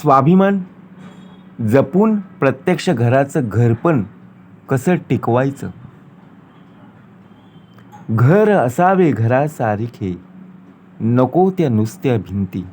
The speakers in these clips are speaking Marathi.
स्वाभिमान जपून प्रत्यक्ष घराचं घरपण कसं टिकवायचं? घर असावे घरासारखे नको त्या नुसत्या भिंती.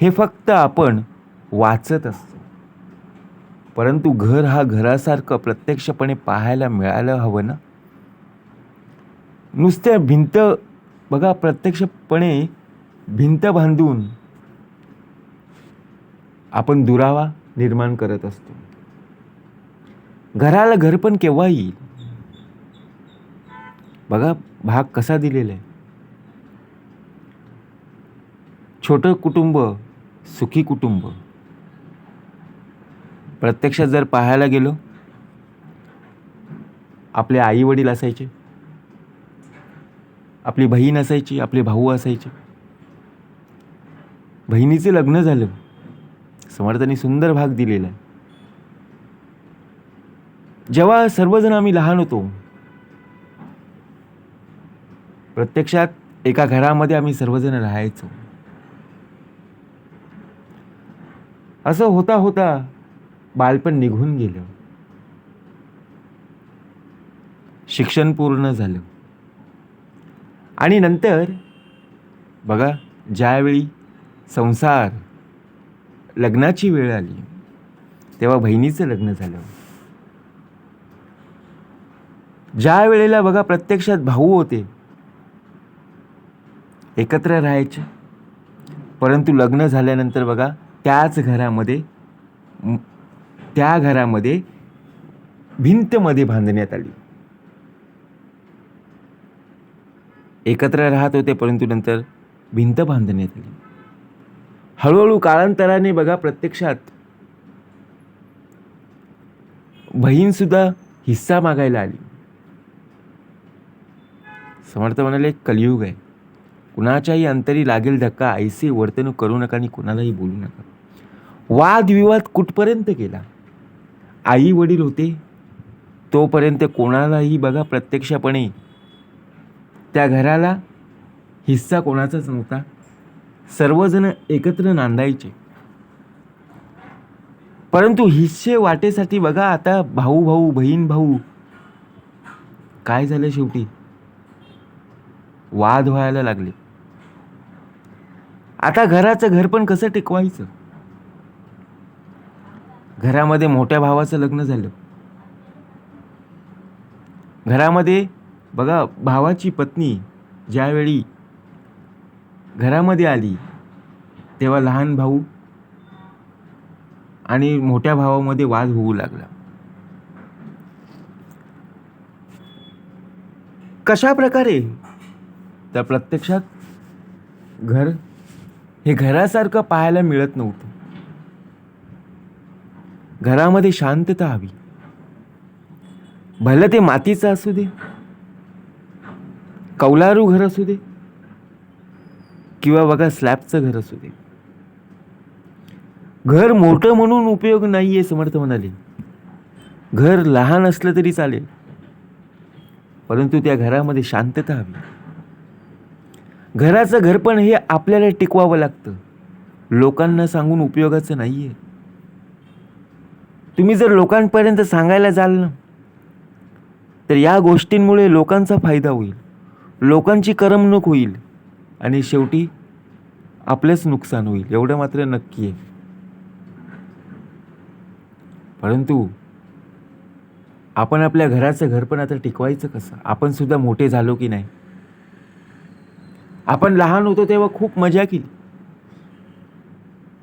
हे फक्त आपण वाचत असतो. परंतु घर हा घरासारखं प्रत्यक्षपणे पाहायला मिळायला हवं ना? नुसत्या भिंत बघा प्रत्यक्षपणे भिंत बांधून आपण दुरावा निर्माण करत असतो. घराला घर पण केव्हा येईल? बघा भाग कसा दिलेला आहे छोटं कुटुंब सुखी कुटुंब. प्रत्यक्षात जर पाहायला गेलो आपले आई वडील असायचे. आपली बहीण असायची आपले भाऊ असायचे. बहिणीचे लग्न झालं. समर्थांनी सुंदर भाग दिलेला आहे. जेव्हा सर्वजण आम्ही लहान होतो प्रत्यक्षात एका घरामध्ये आम्ही सर्वजण राहायचो. असं होता होता बालपण निघून गेलं. शिक्षण पूर्ण झालं. आणि नंतर बघा ज्यावेळी संसार लग्नाची वेळ आली. तेव्हा बहिणीचं लग्न झालं. ज्या वेळेला बघा प्रत्यक्षात भाऊ होते एकत्र राहायचे. परंतु लग्न झाल्यानंतर बघा त्याच घरामध्ये त्या घरामध्ये भिंतमध्ये बांधण्यात आली. एकत्र राहत होते परंतु नंतर भिंत बांधण्यात आली. हळूहळू कालांतराने बघा प्रत्यक्षात. बहीणसुद्धा हिस्सा मागायला आली. समर्थ म्हणाले कलियुग आहे. कुणाच्याही अंतरी लागेल धक्का ऐसे वर्तणूक करू नका आणि कुणालाही बोलू नका. वादविवाद कुठपर्यंत केला? आई वडील होते. तोपर्यंत कोणालाही बघा प्रत्यक्षपणे. त्या घराला हिस्सा कोणाचाच नव्हता. सर्वजण एकत्र नांदायचे. परंतु हिस्से वाटेसाठी बघा आता भाऊ भाऊ बहीण भाऊ. काय झालं शेवटी? वाद व्हायला लागले. आता घराचं घर पण कसं टिकवायचं? घरामध्ये मोठ्या भावाचं लग्न झालं. घरामध्ये बघा भावाची पत्नी ज्यावेळी घरामध्ये आली तेव्हा लहान भाऊ आणि मोठ्या भावामध्ये वाद होऊ लागला. कशा प्रकारे तर प्रत्यक्षात घर हे घरासारखं पाहायला मिळत नव्हतं. घरामध्ये शांतता हवी. भलं ते मातीचं असू दे कौलारू घर असू दे किंवा बघा स्लॅबचं घर असू दे. घर मोठं म्हणून उपयोग नाही आहे समर्थ म्हणाले. घर लहान असलं तरी चालेल. परंतु त्या घरामध्ये शांतता हवी. घराचं घरपण हे आपल्याला टिकवावं लागतं. लोकांना सांगून उपयोगाचं नाही आहे तुम्ही जर लोकांपर्यंत सांगायला जाल ना तर या गोष्टींमुळे लोकांचा फायदा होईल. लोकांची करमणूक होईल. आणि शेवटी आपलंच नुकसान होईल एवढं मात्र नक्की आहे. परंतु आपण आपल्या घराचं घर पण आता टिकवायचं कसं? आपण सुद्धा मोठे झालो की नाही? आपण लहान होतो तेव्हा खूप मजा केली.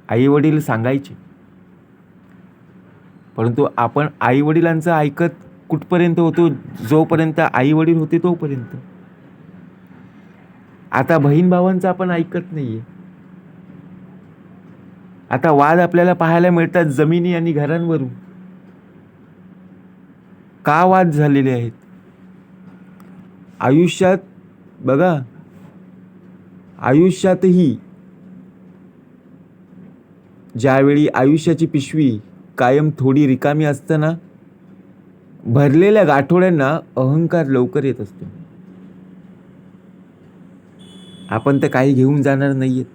आई वडील सांगायचे. परंतु आपण आई वडिलांचं ऐकत कुठपर्यंत होतो? जोपर्यंत आई वडील होते तोपर्यंत. आता बहीण भावांचं आपण ऐकत नाहीये. आता वाद आपल्याला पाहायला मिळतात जमिनी आणि घरांवरून. का वाद झालेले आहेत? आयुष्यात बघा आयुष्यातही ज्यावेळी आयुष्याची पिशवी कायम थोडी रिकामी असताना भरलेल्या गाठोड्यांना अहंकार लवकर येत असतो. आपण तर काही घेऊन जाणार नाही आहेत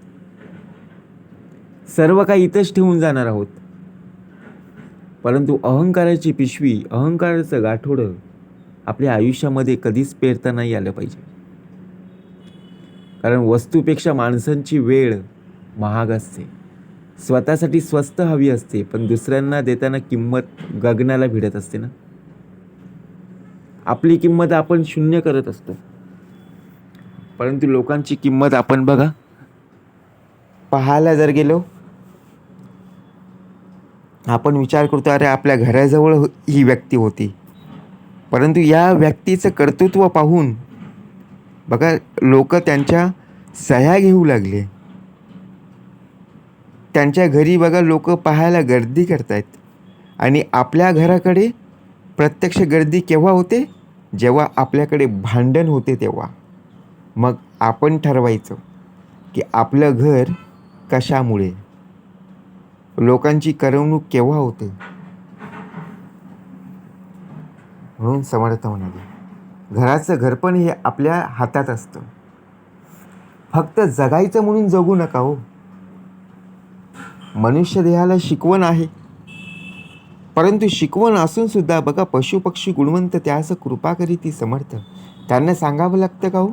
सर्व काही इथंच ठेवून जाणार आहोत. परंतु अहंकाराची पिशवी अहंकाराचं गाठोडं आपल्या आयुष्यामध्ये कधीच पेरता नाही आलं पाहिजे. कारण वस्तूपेक्षा माणसांची वेळ महाग असते. स्वतःसाठी स्वस्त हवी असते पण दुसऱ्यांना देताना किंमत गगनाला भिडत असते ना? आपली किंमत आपण शून्य करत असतो. परंतु लोकांची किंमत आपण बघा. पाहायला जर गेलो आपण विचार करतो अरे आपल्या घराजवळ हो-, ही व्यक्ती होती. परंतु या व्यक्तीचं कर्तृत्व पाहून बघा लोक त्यांच्या सह्या घेऊ लागले. त्यांच्या घरी बघा लोक पाहायला गर्दी करतायत. आणि आपल्या घराकडे प्रत्यक्ष गर्दी केव्हा होते? जेव्हा आपल्याकडे भांडण होते तेव्हा. मग आपण ठरवायचं की आपलं घर कशामुळे? लोकांची करवणूक केव्हा होते? म्हणून समर्थ म्हणाले घराचं घरपण हे आपल्या हातात असतं. फक्त जगायचं म्हणून जगू नका हो. मनुष्य देहाला शिकवण आहे. परंतु शिकवण असून सुद्धा बघा पशुपक्षी गुणवंत त्यास कृपा करीती समर्थ. त्यांना सांगावं लागतं का हो?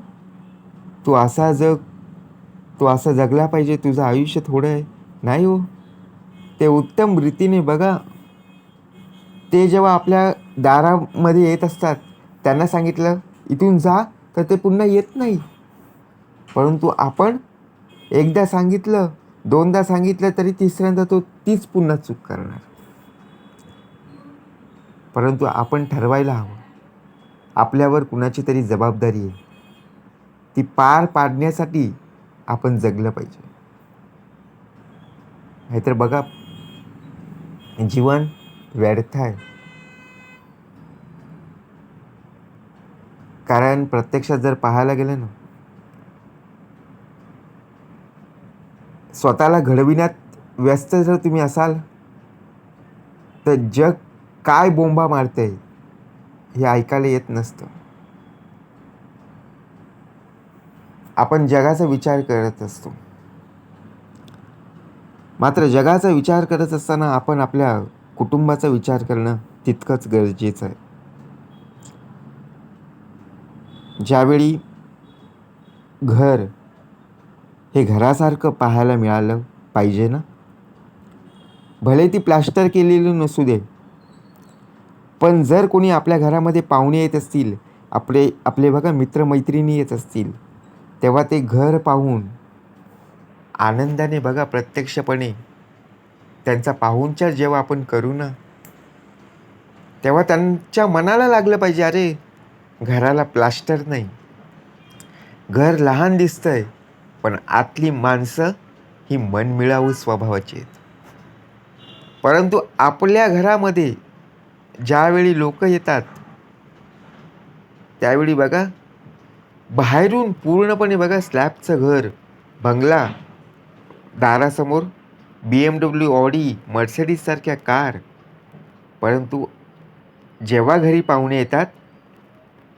तू असा जग तू असा जगला पाहिजे तुझं आयुष्य थोडं आहे. नाही हो. ते उत्तम रीतीने बघा. ते जेव्हा आपल्या दारामध्ये येत असतात त्यांना सांगितलं इथून जा तर ते पुन्हा येत नाही. परंतु आपण एकदा सांगितलं दोनदा सांगितलं तरी तिसऱ्यांदा तो तीच पुन्हा चूक करणार. परंतु आपण ठरवायला हवं. आपल्यावर कुणाची तरी जबाबदारी आहे. ती पार पाडण्यासाठी आपण जगलं पाहिजे. नाहीतर बघा जीवन व्यर्थ आहे. कारण प्रत्यक्षात जर पाहायला गेलं ना स्वतःला घडविण्यात व्यस्त जर तुम्ही असाल तर जग काय बोंबा मारते हे ऐकायला येत नसतं. आपण जगाचा विचार करत असतो. मात्र जगाचा विचार करत असताना आपण आपल्या कुटुंबाचा विचार करणं तितकंच गरजेचं आहे. ज्यावेळी घर हे घरासारखं पाहायला मिळालं पाहिजे ना? भले ती प्लास्टर केलेली नसू दे पण जर कोणी आपल्या घरामध्ये पाहुणे येत असतील आपले आपले बघा मित्रमैत्रिणी येत असतील तेव्हा ते घर पाहून आनंदाने बघा प्रत्यक्षपणे. त्यांचा पाहुणचार जेव्हा आपण करू ना. तेव्हा त्यांच्या मनाला लागलं पाहिजे अरे घराला प्लास्टर नाही. घर लहान दिसतंय पण आतली माणसं ही मनमिळावू स्वभावाची आहेत. परंतु आपल्या घरामध्ये ज्यावेळी लोक येतात त्यावेळी बघा बाहेरून पूर्णपणे बघा स्लॅबचं घर बंगला दारासमोर बी एम डब्ल्यू ऑडी मर्सेडीजसारख्या कार. परंतु जेव्हा घरी पाहुणे येतात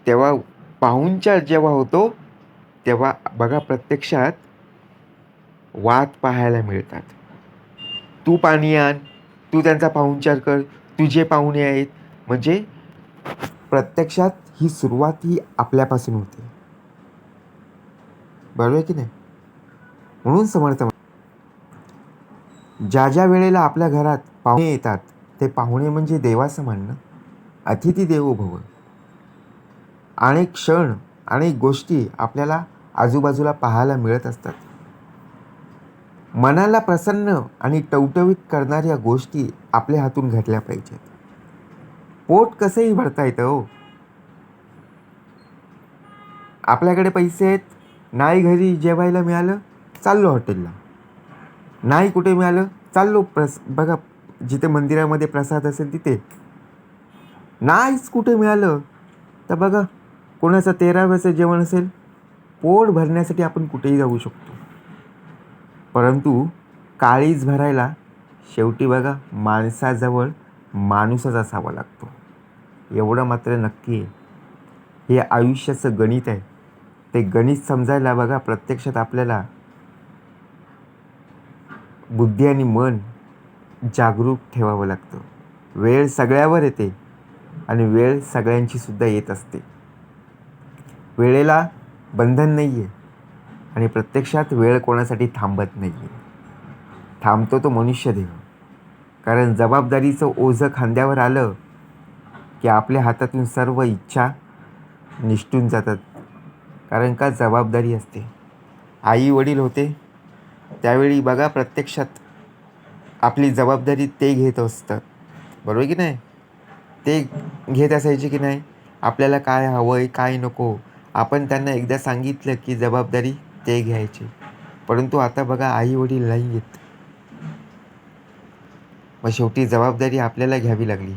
तेव्हा पाहुणचार जेव्हा होतो तेव्हा बघा प्रत्यक्षात वाद पाहायला मिळतात. तू पाणी आण तू त्यांचा पाहुणचार कर तुझे पाहुणे आहेत. म्हणजे प्रत्यक्षात ही सुरुवात ही आपल्यापासून होते. बरोबर आहे की नाही? म्हणून समर्थ ज्या ज्या वेळेला आपल्या घरात पाहुणे येतात ते पाहुणे म्हणजे देवाचं म्हणणं. अतिथी देवो भव. अनेक क्षण अनेक गोष्टी आपल्याला आजूबाजूला पाहायला मिळत असतात. मनाला प्रसन्न आणि टवटवीत करणाऱ्या गोष्टी आपल्या हातून घडल्या पाहिजेत. पोट कसंही भरता येतं हो. आपल्याकडे पैसे आहेत नाही घरी जेवायला मिळालं चाललो हॉटेलला. नाही कुठे मिळालं चाललो प्रस बघा जिथे मंदिरामध्ये प्रसाद असेल तिथे. नाहीच कुठे मिळालं तर बघा कोणाचं तेराव्याचं जेवण असेल पोट भरण्यासाठी आपण कुठेही जाऊ शकतो. परंतु काळीज भरायला शेवटी बघा माणसाजवळ माणूसच असावा लागतो. एवढं मात्र नक्की आहे. हे आयुष्याचं गणित आहे. ते गणित समजायला बघा प्रत्यक्षात आपल्याला बुद्धी आणि मन जागरूक ठेवावं लागतं. वेळ सगळ्यावर येते आणि वेळ सगळ्यांची सुद्धा येत असते. वेळेला बंधन नाही आहे आणि प्रत्यक्षात वेळ कोणासाठी थांबत नाही आहे थांबतो तो मनुष्यदेह कारण जबाबदारीचं ओझं खांद्यावर आलं की आपल्या हातातून सर्व इच्छा निष्ठून जातात. कारण का जबाबदारी असते. आई वडील होते त्यावेळी बघा प्रत्यक्षात आपली जबाबदारी ते घेत असतात. बरोबर की नाही? ते घेत असायचे की नाही? आपल्याला काय हवं आहे काय नको? आपण त्यांना एकदा सांगितलं की जबाबदारी ते घ्यायची. परंतु आता बघा आई वडील नाही येत मग शेवटी जबाबदारी आपल्याला घ्यावी लागली.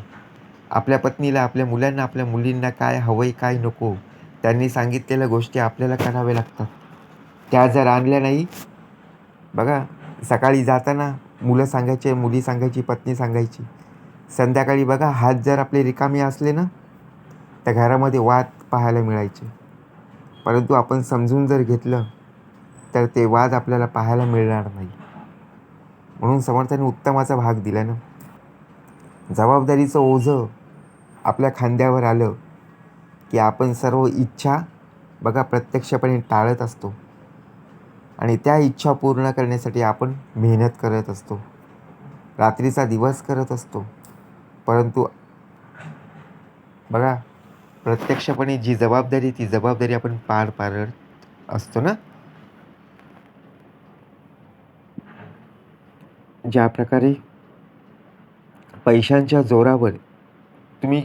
आपल्या पत्नीला आपल्या मुलांना आपल्या मुलींना काय हवं आहे काय नको? त्यांनी सांगितलेल्या गोष्टी आपल्याला कराव्या लागतात. त्या जर आणल्या नाही बघा सकाळी जाताना मुलं सांगायचे मुली सांगायची पत्नी सांगायची. संध्याकाळी बघा हात जर आपले रिकामे असले ना तर घरामध्ये वाद पाहायला मिळायचे. परंतु आपण समजून जर घेतलं तर ते वाद आपल्याला पाहायला मिळणार नाही. म्हणून समर्थाने उत्तमाचा भाग दिला ना. जबाबदारीचं ओझं आपल्या खांद्यावर आलं की आपण सर्व इच्छा बघा प्रत्यक्षपणे टाळत असतो. आणि त्या इच्छा पूर्ण करण्यासाठी आपण मेहनत करत असतो. रात्रीचा दिवस करत असतो. परंतु बघा प्रत्यक्षपणे जी जबाबदारी ती जबाबदारी आपण पार पाडत असतो ना? ज्या प्रकारे पैशांच्या जोरावर तुम्ही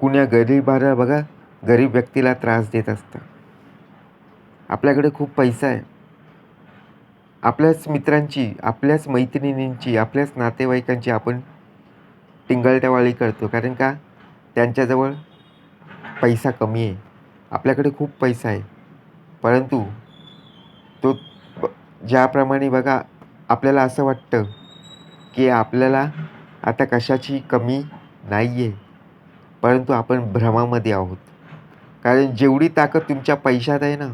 कुण्या गरीबाला बघा गरीब व्यक्तीला त्रास देत असतात आपल्याकडे खूप पैसा आहे. आपल्याच मित्रांची आपल्याच मैत्रिणींची आपल्याच नातेवाईकांची आपण टिंगलटवाळी करतो. कारण का? त्यांच्याजवळ पैसा कमी आहे. आपल्याकडे खूप पैसा आहे. परंतु तो ज्याप्रमाणे बघा आपल्याला असं वाटतं की आपल्याला आता कशाची कमी नाही आहे परंतु आपण भ्रमामध्ये आहोत. कारण जेवढी ताकद तुमच्या पैशात आहे ना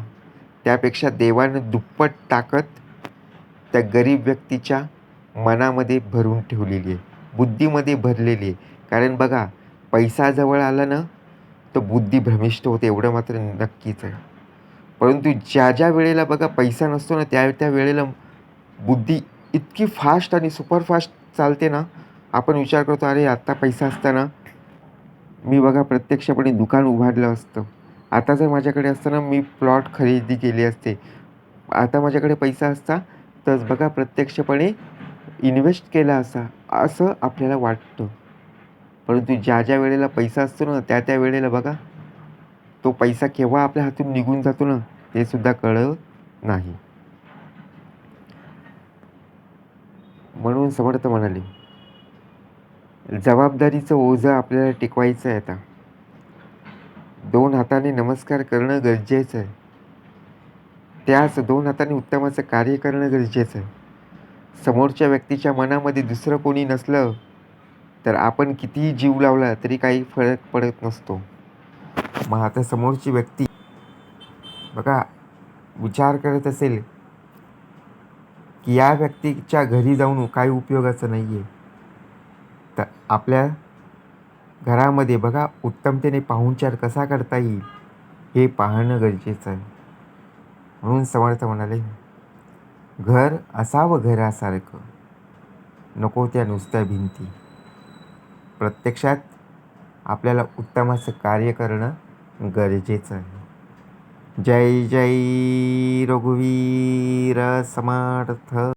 त्यापेक्षा देवानं दुप्पट ताकद त्या गरीब व्यक्तीच्या मनामध्ये भरून ठेवलेली आहे बुद्धीमध्ये भरलेली आहे. कारण बघा पैसा जवळ आला ना तर बुद्धी भ्रमिष्ट होते एवढं मात्र नक्कीच आहे. परंतु ज्या ज्या वेळेला बघा पैसा नसतो ना त्या त्या वेळेला बुद्धी इतकी फास्ट आणि सुपरफास्ट चालते ना आपण विचार करतो अरे आत्ता पैसा असताना मी बघा प्रत्यक्षपणे दुकान उभारलं असतं. आता जर माझ्याकडे असताना मी प्लॉट खरेदी केली असते. आता माझ्याकडे पैसा असता तर बघा प्रत्यक्षपणे इन्व्हेस्ट केला असा असं आपल्याला वाटतं. परंतु ज्या ज्या वेळेला पैसा असतो ना त्या त्या वेळेला बघा तो पैसा केव्हा आपल्या हातून निघून जातो ना ते सुद्धा कळत नाही. म्हणून समर्थ म्हणाले जबाबदारीचं ओझं आपल्याला टिकवायचं आहे आता. दोन हाताने नमस्कार करणं गरजेचं आहे. त्याच दोन हाताने उत्तमाचं कार्य करणं गरजेचं आहे. समोरच्या व्यक्तीच्या मनामध्ये दुसरं कोणी नसलं तर आपण कितीही जीव लावला तरी काही फरक पडत नसतो. मग आता समोरची व्यक्ती बघा विचार करत असेल की या व्यक्तीच्या घरी जाऊन काही उपयोगाचं नाही आहे तर आपल्या घरामध्ये बघा उत्तमतेने पाहुणचार कसा करता येईल हे पाहणं गरजेचं आहे. म्हणून समर्थ म्हणाले घर असावं घरासारखं. नको त्या नुसत्या भिंती. प्रत्यक्षात आपल्याला उत्तमाचं कार्य करणं गरजेचं आहे. जय जय रघुवीर समर्थ.